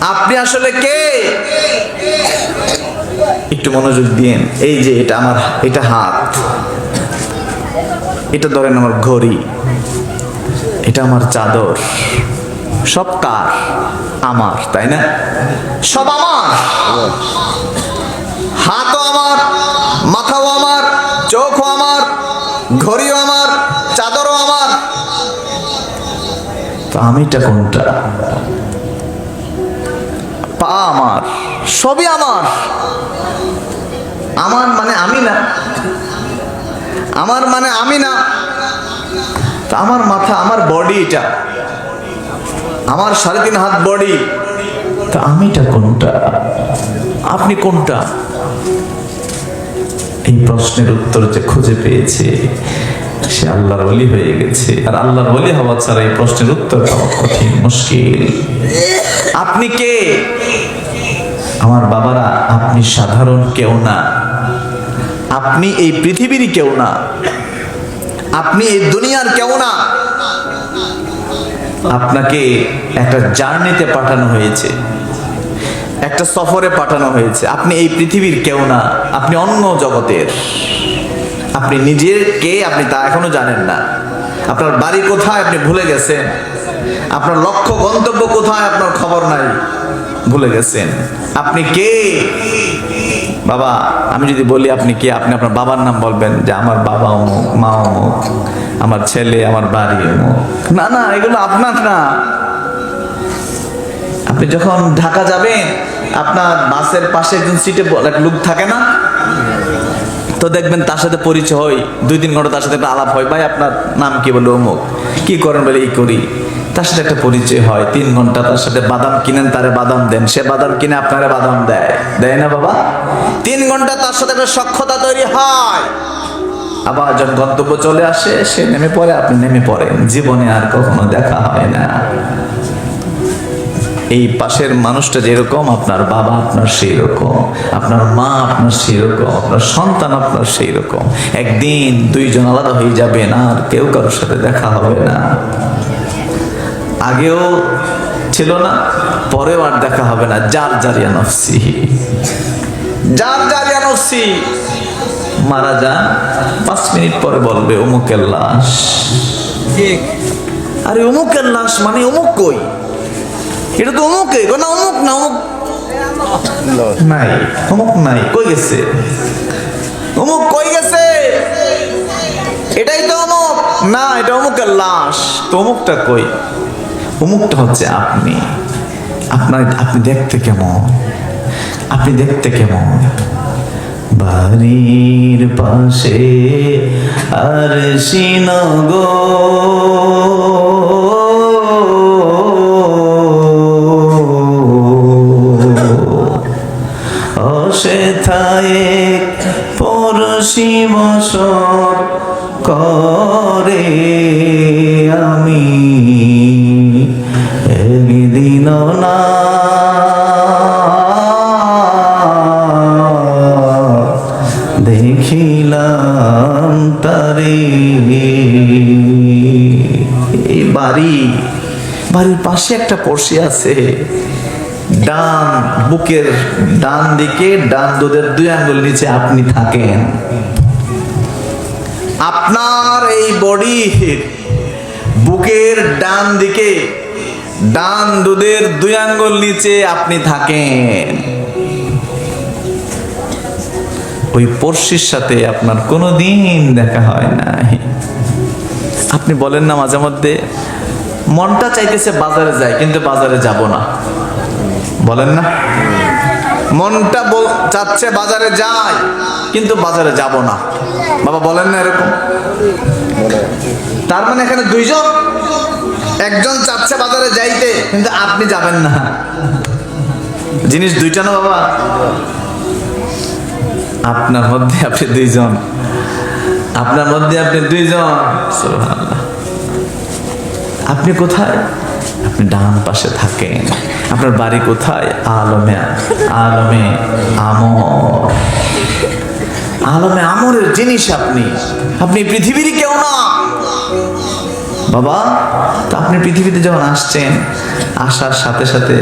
আপনি আসলে কে? একটু মনোযোগ দিন এই যে এটা আমার, এটা হাত। এটা ধরেন আমার ঘড়ি। এটা আমার চাদর। সব কার? আমার, তাই না? সব আমার। হাতও আমার, মাথাও আমার, চোখও আমার, ঘড়িও আমার, চাদরও আমার। তো আমিটা কোনটা? সবই আমার। আমার মানে আমি না। আমার মানে আমি না। আমার মাথা, আমার বডি এটা। আমার সাড়ে তিন হাত বডি তা আমিটা কোনটা? আপনি কোনটা? এই প্রশ্নের উত্তর যে খুঁজে পেয়েছে, সে আল্লাহর ওলি হয়ে গেছে। আর আল্লাহর ওলি হওয়া ছাড়া এই প্রশ্নের উত্তর পাওয়া কঠিন, মুশকিল। আপনি কে? আমার বাবারা, আপনি সাধারণ কেউ না। আপনি এই পৃথিবীর কেউ না। আপনি এই দুনিয়ার কেউ না। আপনাকে একটা জার্নিতে পাঠানো হয়েছে। একটা সফরে পাঠানো হয়েছে। আপনি এই পৃথিবীর কেউ না। আপনি অন্য জগতের। আপনি নিজের কে আপনি তা এখনও জানেন না। আপনার বাড়ি কোথায় আপনি ভুলে গেছেন? আপনার লক্ষ্য, গন্তব্য কোথায় আপনার খবর নাই। ভুলে গেছেন? আপনি কে? বাবা, আমি যদি বলি আপনি কে, আপনি আপনার বাবার নাম বলবেন যে আমার বাবা অমুক, মা অমুক, আমার ছেলে, আমার বাড়ি অমুক। না না, এগুলো আপনার না। আপনি যখন ঢাকা যাবেন, আপনার বাসের পাশে একজন সিটে এক লোক থাকে না? তো দেখবেন তার সাথে পরিচয় হয়, দুই তিন ঘণ্টা তার সাথে একটা আলাপ হয়, ভাই আপনার নাম কি বলে অমুক? কি করেন বলে এই করি। তার সাথে একটা পরিচয় হয়, তিন ঘণ্টা তার সাথে বাদাম কিনেন, তারে বাদাম দেন। সে বাদাম কিনে আপনারে বাদাম দেয়। দেয় না বাবা? তিন ঘণ্টা তার সাথে একটা সক্ষতা তৈরি হয়। আবার যখন গন্তব্য চলে আসে, সে নেমে পড়ে, আপনি নেমে পড়েন। জীবনে আর কখনো দেখা হয় না। এই পাশের মানুষটা যেরকম, আপনার বাবা আপনার সেই রকম আপনার মা আপনার সেই রকম আপনার সন্তান আপনার সেই রকম একদিন দুইজন আলাদা হয়ে যাবেন, আর কেউ কারোর সাথে দেখা হবে না। আগেও ছিল না পরেও আর দেখা হবে না। যার জারিয়া নফসি। যার জারিয়া নফসি। মারা যান পাঁচ মিনিট পরে বলবে অমুকের লাশ। ঠিক। আরে অমুকের লাশ মানে অমুক কই? এটা তো অমুকে না অমুক না অমুক? নাই। অমুক নাই কই গেছে? অমুক কই গেছে? এটাই তো অমুক। না এটা অমুকের লাশ। তো অমুকটা কই? অমুকটা হচ্ছে আপনি। আপনার, আপনি দেখতে কেমন? আপনি দেখতে কেমন? বাড়ির পাশে আর সিনগো করে আমি। একদিন না। দেখিলাম তারে। এই বাড়ি, বাড়ির পাশে একটা পড়শি আছে। ডান বুকের ডান দিকে, ডান দুধের দুই আঙ্গুল নিচে আপনি থাকেন। আপনার এই বডি বুকের ডান দিকে ডান দুধের দুই আঙ্গুল নিচে আপনি থাকেন। ওই পড়শির সাথে আপনার কোনো দিন দেখা হয় নাই। আপনি বলেন না মাঝে মধ্যে, মনটা চাইতেছে বাজারে যায় কিন্তু বাজারে যাব না। বলেন না? মনটা চাচ্ছে বাজারে যায় কিন্তু বাজারে যাব না। বাবা বলেন না এরকম? তার মানে এখানে দুইজন? একজন চাচ্ছে বাজারে যাইতে, কিন্তু আপনি যাবেন না। জিনিস দুইটা না বাবা? আপনার মধ্যে আপনি দুইজন। আপনার মধ্যে আপনি দুইজন। আপনি কোথায়? আপনি ডান পাশে থাকেন। আপনার বাড়ি কোথায়? আলমে আলমে আমর। আলমে আমরের জিনিস আপনি। আপনি পৃথিবীর কেউ না। বাবা, তো আপনি পৃথিবীতে যখন আসছেন, আসার সাথে সাথে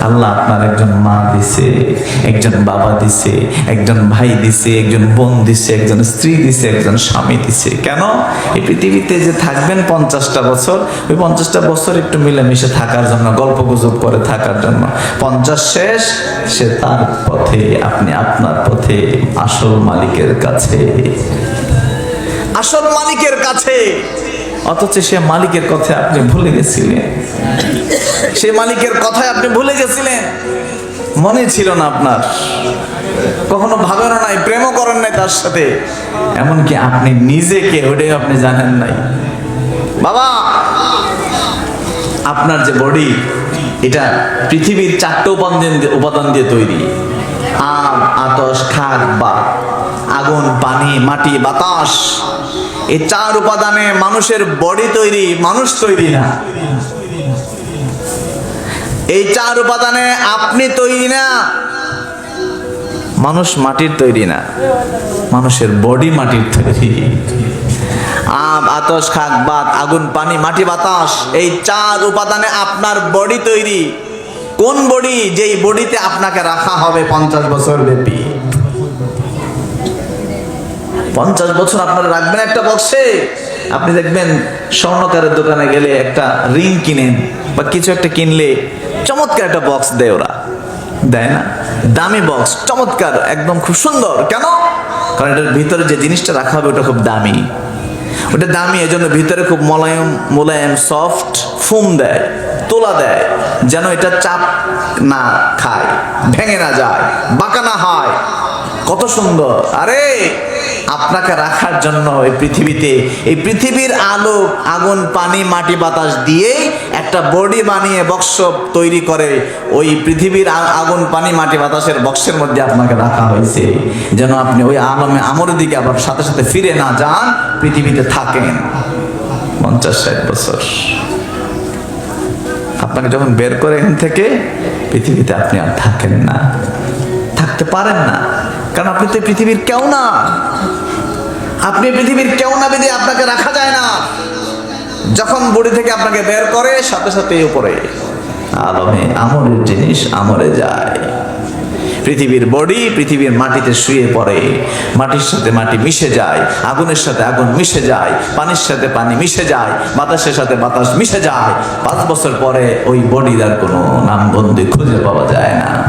আল্লাহ আপনার একজন মা দিছে, একজন বাবা দিছে, একজন ভাই দিছে, একজন বোন দিছে, একজন স্ত্রী দিছে, একজন স্বামী দিছে। কেন? এই পৃথিবীতে যে থাকবেন পঞ্চাশটা বছর, ওই পঞ্চাশটা বছর একটু মিলেমিশে থাকার জন্য, গল্প গুজব করে থাকার জন্য। পঞ্চাশ শেষ, সে তার পথে, আপনি আপনার পথে আসল মালিকের কাছে। আসল মালিকের কাছে। অথচ সে মালিকের কথা আপনি ভুলে গেছিলেন। সে মালিকের কথায় আপনি ভুলে গেছিলেন। মনে ছিল না আপনার। কখনো ভাবেন নাই, প্রেমও করেন নাই তার সাথে। এমনকি আপনি নিজেকে ওটাই আপনি জানেন নাই। বাবা, আপনার যে বডি এটা পৃথিবীর চারটে উপাদান উপাদান দিয়ে তৈরি। আম, আতস খাক বা আগুন, পানি, মাটি, বাতাস। এই চার উপাদানে মানুষের বডি তৈরি, মানুষ তৈরি না। এই চার উপাদানে আপনি তৈরি না, মানুষ মাটির তৈরি না, মানুষের বডি মাটির তৈরি। আম, আতস খাক বাত, আগুন, পানি, মাটি, বাতাস, এই চার উপাদানে আপনার বডি তৈরি। কোন বডি যেই বডিতে আপনাকে রাখা হবে পঞ্চাশ বছর ব্যাপী। পঞ্চাশ বছর আপনারা রাখবেন একটা বক্সে আপনি দেখবেন স্বর্ণকারের দোকানে গেলে একটা রিং কিনেন বা কিছু একটা কিনলে চমৎকার একটা বক্স দেয় ওরা। দেয় না? দামি বক্স চমৎকার, একদম খুব সুন্দর। কেন? কারণ এটার ভিতরে যে জিনিসটা রাখা হবে ওটা খুব দামি। ওটা দামি, এজন্য ভিতরে খুব মোলায়েম মোলায়েম সফট ফুম দেয়, তোলা দেয়। যেন এটা চাপ না খায়, ভেঙে না যায়, বাঁকা না হয়। কত সুন্দর। আরে, আপনাকে রাখার জন্য এই পৃথিবীতে, এই পৃথিবীর আলো, আগুন, পানি, মাটি, বাতাস দিয়ে একটা বডি বানিয়ে বক্স তৈরি করে ওই পৃথিবীর আগুন, পানি, মাটি, বাতাসের বক্সের মধ্যে আপনাকে রাখা হয়েছে। যেন আপনি ওই আলমে আমরের দিকে আবার সাথে সাথে ফিরে না যান, পৃথিবীতে থাকেন। পঞ্চাশ ষাট বছর। আপনাকে যখন বের করে এখান থেকে, পৃথিবীতে আপনি আর থাকেন না। থাকতে পারেন না। কারণ আপনি তো পৃথিবীর কেউ না। আপনি পৃথিবীর কেউ না বেঁধে আপনাকে রাখা যায় না। যখন বডি থেকে আপনাকে বের করে, সাথে সাথে উপরে। আলমে আমরের জিনিস আমরে যায়। পৃথিবীর বডি পৃথিবীর মাটিতে শুয়ে পড়ে। মাটির সাথে মাটি মিশে যায়, আগুনের সাথে আগুন মিশে যায়, পানির সাথে পানি মিশে যায়, বাতাসের সাথে বাতাস মিশে যায়। পাঁচ বছর পরে ওই বডির আর কোনো নামবন্দি খুঁজে পাওয়া যায় না।